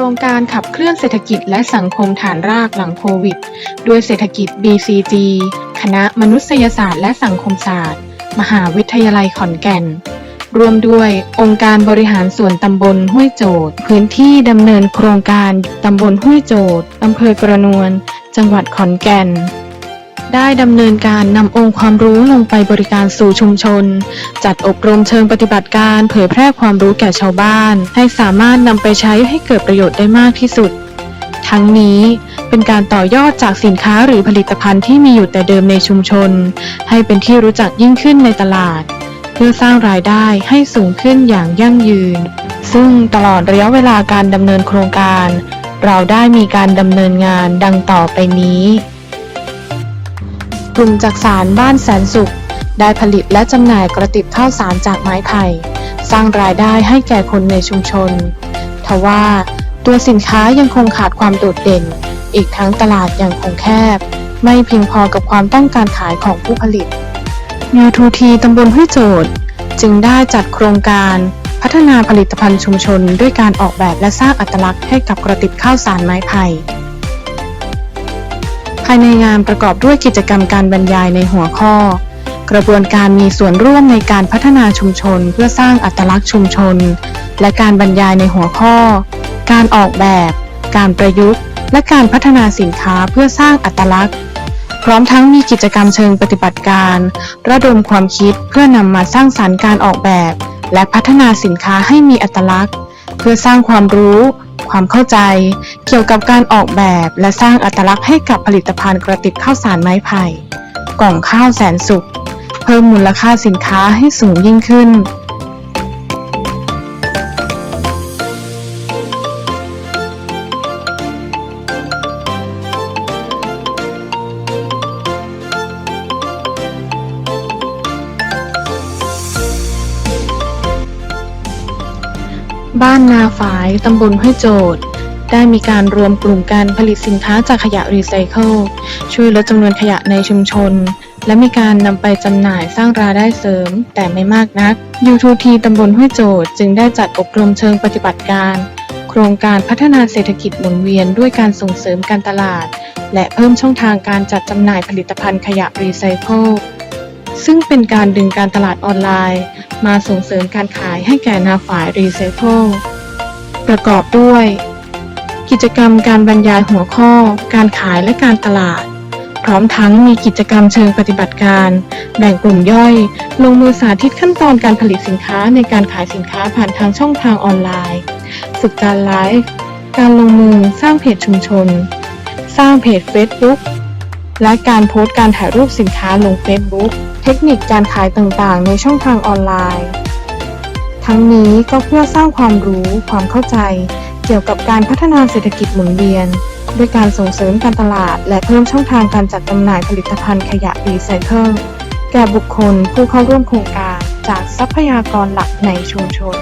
รงการขับเคลื่อนเศรษฐกิจและสังคมฐานรากหลังโควิด ด้วยเศรษฐกิจ BCG คณะมนุษยศาสตร์และสังคมศาสตร์ มหาวิทยาลัยขอนแก่น รวมด้วยองค์การบริหารส่วนตำบลห้วยโจทพื้นที่ดำเนินโครงการตำบลห้วยโจทอำเภอกระนวน จังหวัดขอนแก่น ได้ดำเนินการนำองค์ความรู้ลงไปบริการสู่ชุมชน จัดอบรมเชิงปฏิบัติการเผยแพร่ความรู้แก่ชาวบ้าน ให้สามารถนำไปใช้ให้เกิดประโยชน์ได้มากที่สุด ทั้งนี้เป็นการต่อยอดจากสินค้าหรือผลิตภัณฑ์ที่มีอยู่แต่เดิมในชุมชน ให้เป็นที่รู้จักยิ่งขึ้นในตลาด เพื่อสร้างรายได้ให้สูงขึ้นอย่างยั่งยืน ซึ่งตลอดระยะเวลาการดำเนินโครงการ เราได้มีการดำเนินงานดังต่อไปนี้ กลุ่มจักสารบ้านแสนสุข ได้ผลิตและจำหน่ายกระติบข้าวสารจากไม้ไผ่ สร้างรายได้ให้แก่คนในชุมชน ทว่าตัวสินค้ายังคงขาดความโดดเด่น อีกทั้งตลาดยังคงแคบ ไม่เพียงพอกับความต้องการขายของผู้ผลิต U2T ตำบลห้วยโจทย์จึงได้จัดโครงการพัฒนาผลิตภัณฑ์ชุมชน ด้วยการออกแบบและสร้างอัตลักษณ์ให้กับกระติบข้าวสารไม้ไผ่ ภายในงานประกอบด้วยกิจกรรมการบรรยายในหัวข้อ กระบวนการมีส่วนร่วมในการพัฒนาชุมชนเพื่อสร้างอัตลักษณ์ชุมชน และการบรรยายในหัวข้อ การออกแบบ การประยุกต์ และการพัฒนาสินค้าเพื่อสร้างอัตลักษณ์ พร้อมทั้งมีกิจกรรมเชิงปฏิบัติการ ระดมความคิดเพื่อนำมาสร้างสรรค์การออกแบบ และพัฒนาสินค้าให้มีอัตลักษณ์ เพื่อสร้างความรู้ ความเข้าใจ เกี่ยวกับการออกแบบและสร้างอัตลักษณ์ให้กับผลิตภัณฑ์กระติบข้าวสารไม้ไผ่ กล่องข้าวแสนสุข เพิ่มมูลค่าสินค้าให้สูงยิ่งขึ้น บ้านนาฝายตำบลห้วยโจทย์ได้มีการรวมกลุ่มการผลิตสินค้าจากขยะรีไซเคิลช่วยลดจำนวนขยะในชุมชน และมีการนำไปจำหน่ายสร้างรายได้เสริม แต่ไม่มากนัก U2T ตำบลห้วยโจทย์จึงได้จัดอบรมเชิงปฏิบัติการ โครงการพัฒนาเศรษฐกิจหมุนเวียนด้วยการส่งเสริมการตลาด และเพิ่มช่องทางการจัดจำหน่ายผลิตภัณฑ์ขยะรีไซเคิล ซึ่งเป็นการดึงการตลาดออนไลน์ มาส่งเสริมการขายให้แก่นาฝ่ายรีไซเคิลประกอบด้วย กิจกรรมการบรรยายหัวข้อ การขายและการตลาด พร้อมทั้งมีกิจกรรมเชิงปฏิบัติการ แบ่งกลุ่มย่อย ลงมือสาธิตขั้นตอนการผลิตสินค้าในการขายสินค้าผ่านทางช่องทางออนไลน์ ฝึกการไลฟ์การลงมือสร้างเพจชุมชน สร้างเพจ Facebook และการโพสต์การถ่ายรูปสินค้าลง Facebook เทคนิคการขายต่างๆ ในช่องทางออนไลน์ ทั้งนี้ก็เพื่อสร้างความรู้ ความเข้าใจ เกี่ยวกับการพัฒนาเศรษฐกิจหมุนเวียน ด้วยการส่งเสริมการตลาด และเพิ่มช่องทางการจัดจำหน่ายผลิตภัณฑ์ขยะรีไซเคิลแก่บุคคลผู้เข้าร่วมโครงการจากทรัพยากรหลักในชุมชน